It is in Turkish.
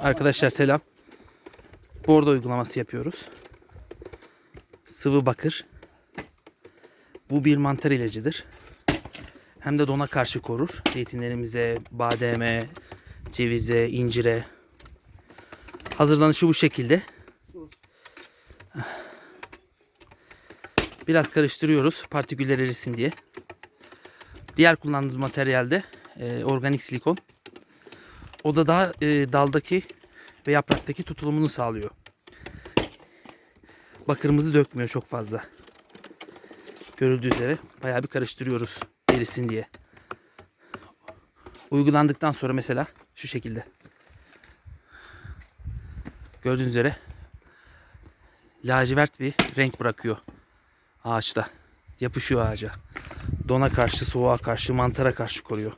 Arkadaşlar selam. Bordo uygulaması yapıyoruz. Sıvı bakır. Bu bir mantar ilacıdır. Hem de dona karşı korur. Zeytinlerimize, bademe, cevize, incire. Hazırlanışı bu şekilde. Biraz karıştırıyoruz partiküller erisin diye. Diğer kullandığımız materyalde e, organik silikon. O da daha e, daldaki ve yapraktaki tutulumunu sağlıyor. Bakırımızı dökmüyor çok fazla. Görüldüğü üzere bayağı bir karıştırıyoruz erisin diye. Uygulandıktan sonra mesela şu şekilde. Gördüğünüz üzere lacivert bir renk bırakıyor ağaçta. Yapışıyor ağaca. Dona karşı, soğuğa karşı, mantara karşı koruyor.